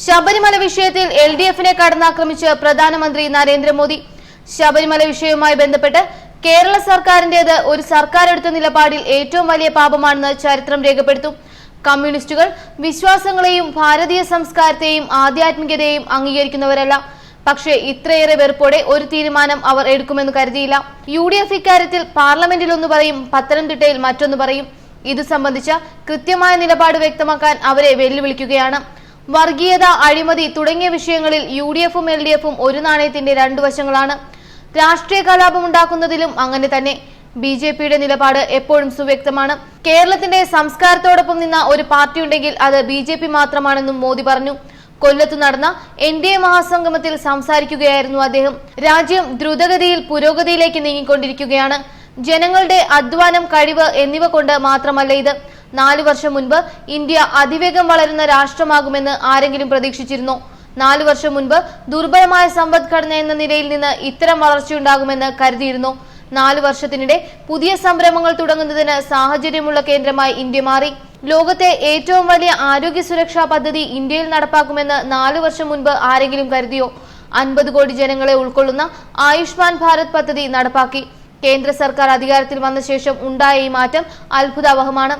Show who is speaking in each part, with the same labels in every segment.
Speaker 1: ശബരിമല വിഷയത്തിൽ L D എഫിനെ കടന്നാക്രമിച്ച് പ്രധാനമന്ത്രി നരേന്ദ്രമോദി. ശബരിമല വിഷയവുമായി ബന്ധപ്പെട്ട് കേരള സർക്കാരിന്റേത് ഒരു സർക്കാർ എടുത്ത നിലപാടിൽ ഏറ്റവും വലിയ പാപമാണെന്ന് ചരിത്രം രേഖപ്പെടുത്തും. കമ്മ്യൂണിസ്റ്റുകൾ വിശ്വാസങ്ങളെയും ഭാരതീയ സംസ്കാരത്തെയും ആധ്യാത്മികതയെയും അംഗീകരിക്കുന്നവരല്ല. പക്ഷേ ഇത്രയേറെ വെറുപ്പോടെ ഒരു തീരുമാനം അവർ എടുക്കുമെന്ന് കരുതിയില്ല. യു ഡി എഫ് ഇക്കാര്യത്തിൽ പാർലമെന്റിൽ ഒന്ന് പറയും പത്തനംതിട്ടയിൽ മറ്റൊന്ന് പറയും. ഇത് സംബന്ധിച്ച കൃത്യമായ നിലപാട് വ്യക്തമാക്കാൻ അവരെ വെല്ലുവിളിക്കുകയാണ്. വർഗീയത അഴിമതി തുടങ്ങിയ വിഷയങ്ങളിൽ യു ഡി എഫും എൽ ഡി എഫും ഒരു നാണയത്തിന്റെ രണ്ടു വശങ്ങളാണ്. രാഷ്ട്രീയ കലാപം ഉണ്ടാക്കുന്നതിലും അങ്ങനെ തന്നെ. ബി ജെ പിയുടെ നിലപാട് എപ്പോഴും സുവ്യക്തമാണ്. കേരളത്തിന്റെ സംസ്കാരത്തോടൊപ്പം നിന്ന ഒരു പാർട്ടി ഉണ്ടെങ്കിൽ അത് ബി ജെ പി മാത്രമാണെന്നും മോദി പറഞ്ഞു. കൊല്ലത്ത് നടന്ന എൻ ഡി എ മഹാസംഗമത്തിൽ സംസാരിക്കുകയായിരുന്നു അദ്ദേഹം. രാജ്യം ദ്രുതഗതിയിൽ പുരോഗതിയിലേക്ക് നീങ്ങിക്കൊണ്ടിരിക്കുകയാണ്. ജനങ്ങളുടെ അധ്വാനം കഴിവ് എന്നിവ കൊണ്ട് മാത്രമല്ല ഇത്. നാലു വർഷം മുൻപ് ഇന്ത്യ അതിവേഗം വളരുന്ന രാഷ്ട്രമാകുമെന്ന് ആരെങ്കിലും പ്രതീക്ഷിച്ചിരുന്നോ? നാലു വർഷം മുൻപ് ദുർബലമായ സമ്പദ്ഘടന എന്ന നിലയിൽ നിന്ന് ഇത്തരം വളർച്ചയുണ്ടാകുമെന്ന് കരുതിയിരുന്നു? നാലു വർഷത്തിനിടെ പുതിയ സംരംഭങ്ങൾ തുടങ്ങുന്നതിന് സാഹചര്യമുള്ള കേന്ദ്രമായി ഇന്ത്യ മാറി. ലോകത്തെ ഏറ്റവും വലിയ ആരോഗ്യ സുരക്ഷാ പദ്ധതി ഇന്ത്യയിൽ നടപ്പാക്കുമെന്ന് നാലു വർഷം മുൻപ് ആരെങ്കിലും കരുതിയോ? അൻപത് കോടി ജനങ്ങളെ ഉൾക്കൊള്ളുന്ന ആയുഷ്മാൻ ഭാരത് പദ്ധതി നടപ്പാക്കി. കേന്ദ്ര സർക്കാർ അധികാരത്തിൽ വന്ന ശേഷം ഉണ്ടായ ഈ മാറ്റം അത്ഭുതാവഹമാണ്.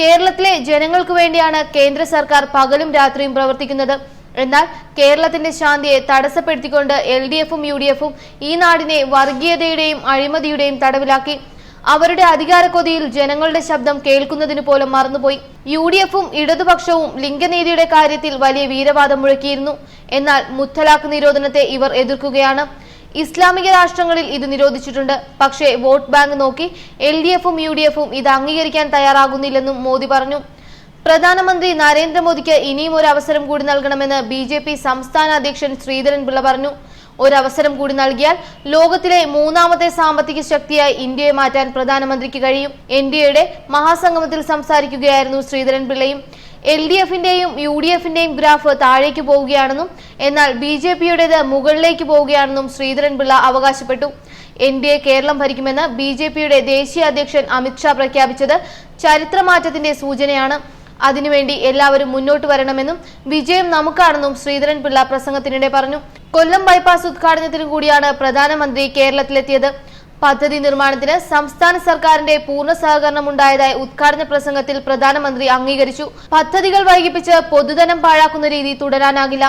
Speaker 1: കേരളത്തിലെ ജനങ്ങൾക്ക് വേണ്ടിയാണ് കേന്ദ്ര സർക്കാർ പകലും രാത്രിയും പ്രവർത്തിക്കുന്നത്. എന്നാൽ കേരളത്തിന്റെ ശാന്തിയെ തടസ്സപ്പെടുത്തിക്കൊണ്ട് എൽ ഡി എഫും യു ഡി എഫും ഈ നാടിനെ വർഗീയതയുടെയും അഴിമതിയുടെയും തടവിലാക്കി. അവരുടെ അധികാരക്കൊതിയിൽ ജനങ്ങളുടെ ശബ്ദം കേൾക്കുന്നതിനു പോലും മറന്നുപോയി. യു ഡി എഫും ഇടതുപക്ഷവും ലിംഗനീതിയുടെ കാര്യത്തിൽ വലിയ വീരവാദം മുഴക്കിയിരുന്നു. എന്നാൽ മുത്തലാഖ് നിരോധനത്തെ ഇവർ എതിർക്കുകയാണ്. ഇസ്ലാമിക രാഷ്ട്രങ്ങളിൽ ഇത് നിരോധിച്ചിട്ടുണ്ട്. പക്ഷേ വോട്ട് ബാങ്ക് നോക്കി എൽ ഡി എഫും യു ഡി എഫും ഇത് അംഗീകരിക്കാൻ തയ്യാറാകുന്നില്ലെന്നും മോദി പറഞ്ഞു. പ്രധാനമന്ത്രി നരേന്ദ്രമോദിക്ക് ഇനിയും ഒരു അവസരം കൂടി നൽകണമെന്ന് ബി ജെ പി സംസ്ഥാന അധ്യക്ഷൻ ശ്രീധരൻ പിള്ള പറഞ്ഞു. ഒരു അവസരം കൂടി നൽകിയാൽ ലോകത്തിലെ മൂന്നാമത്തെ സാമ്പത്തിക ശക്തിയായി ഇന്ത്യയെ മാറ്റാൻ പ്രധാനമന്ത്രിക്ക് കഴിയും. എൻ ഡി എയുടെ മഹാസംഗമത്തിൽ സംസാരിക്കുകയായിരുന്നു ശ്രീധരൻ പിള്ളയും. എൽ ഡി എഫിന്റെയും യു ഡി എഫിന്റെയും ഗ്രാഫ് താഴേക്ക് പോവുകയാണെന്നും എന്നാൽ ബി ജെ പിയുടേത് മുകളിലേക്ക് പോവുകയാണെന്നും ശ്രീധരൻപിള്ള അവകാശപ്പെട്ടു. എൻ ഡി എ കേരളം ഭരിക്കുമെന്ന് ബി ജെ പിയുടെ ദേശീയ അധ്യക്ഷൻ അമിത്ഷാ പ്രഖ്യാപിച്ചത് ചരിത്രമാറ്റത്തിന്റെ സൂചനയാണ്. അതിനുവേണ്ടി എല്ലാവരും മുന്നോട്ട് വരണമെന്നും വിജയം നമുക്കാണെന്നും ശ്രീധരൻപിള്ള പ്രസംഗത്തിനിടെ പറഞ്ഞു. കൊല്ലം ബൈപ്പാസ് ഉദ്ഘാടനത്തിനു കൂടിയാണ് പ്രധാനമന്ത്രി കേരളത്തിലെത്തിയത്. പദ്ധതി നിർമ്മാണത്തിന് സംസ്ഥാന സർക്കാരിന്റെ പൂർണ സഹകരണം ഉണ്ടായതായി ഉദ്ഘാടന പ്രസംഗത്തിൽ പ്രധാനമന്ത്രി അംഗീകരിച്ചു. പദ്ധതികൾ വൈകിപ്പിച്ച് പൊതുധനം പാഴാക്കുന്ന രീതി തുടരാനാകില്ല.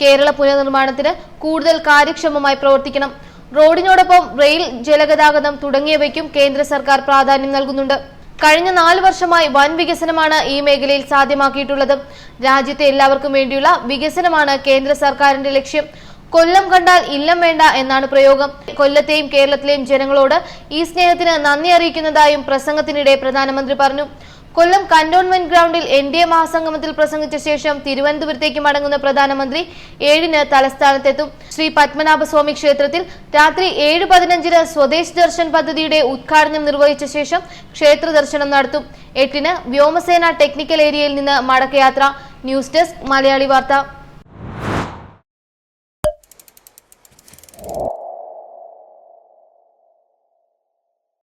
Speaker 1: കേരള പുനർനിർമ്മാണത്തിന് കൂടുതൽ കാര്യക്ഷമമായി പ്രവർത്തിക്കണം. റോഡിനോടൊപ്പം റെയിൽ ജലഗതാഗതം തുടങ്ങിയവയ്ക്കും കേന്ദ്ര സർക്കാർ പ്രാധാന്യം നൽകുന്നുണ്ട്. കഴിഞ്ഞ നാല് വർഷമായി വൻ വികസനമാണ് ഈ മേഖലയിൽ സാധ്യമാക്കിയിട്ടുള്ളത്. രാജ്യത്തെ എല്ലാവർക്കും വേണ്ടിയുള്ള വികസനമാണ് കേന്ദ്ര സർക്കാരിന്റെ ലക്ഷ്യം. കൊല്ലം കണ്ടാൽ ഇല്ലം വേണ്ട എന്നാണ് പ്രയോഗം. കൊല്ലത്തെയും കേരളത്തിലെയും ജനങ്ങളോട് ഈ സ്നേഹത്തിന് നന്ദി അറിയിക്കുന്നതായും പ്രസംഗത്തിനിടെ പ്രധാനമന്ത്രി പറഞ്ഞു. കൊല്ലം കന്റോൺമെന്റ് ഗ്രൗണ്ടിൽ എൻ ഡി എ മഹാസംഗമത്തിൽ പ്രസംഗിച്ച ശേഷം തിരുവനന്തപുരത്തേക്ക് മടങ്ങുന്ന പ്രധാനമന്ത്രി ഏഴിന് തലസ്ഥാനത്തെത്തും. ശ്രീ പത്മനാഭസ്വാമി ക്ഷേത്രത്തിൽ രാത്രി ഏഴ് പതിനഞ്ചിന് സ്വദേശ് ദർശൻ പദ്ധതിയുടെ ഉദ്ഘാടനം നിർവഹിച്ച ശേഷം ക്ഷേത്ര ദർശനം നടത്തും. എട്ടിന് വ്യോമസേന ടെക്നിക്കൽ ഏരിയയിൽ നിന്ന് മടക്കയാത്ര. ന്യൂസ് ഡെസ്ക് മലയാളി വാർത്ത. you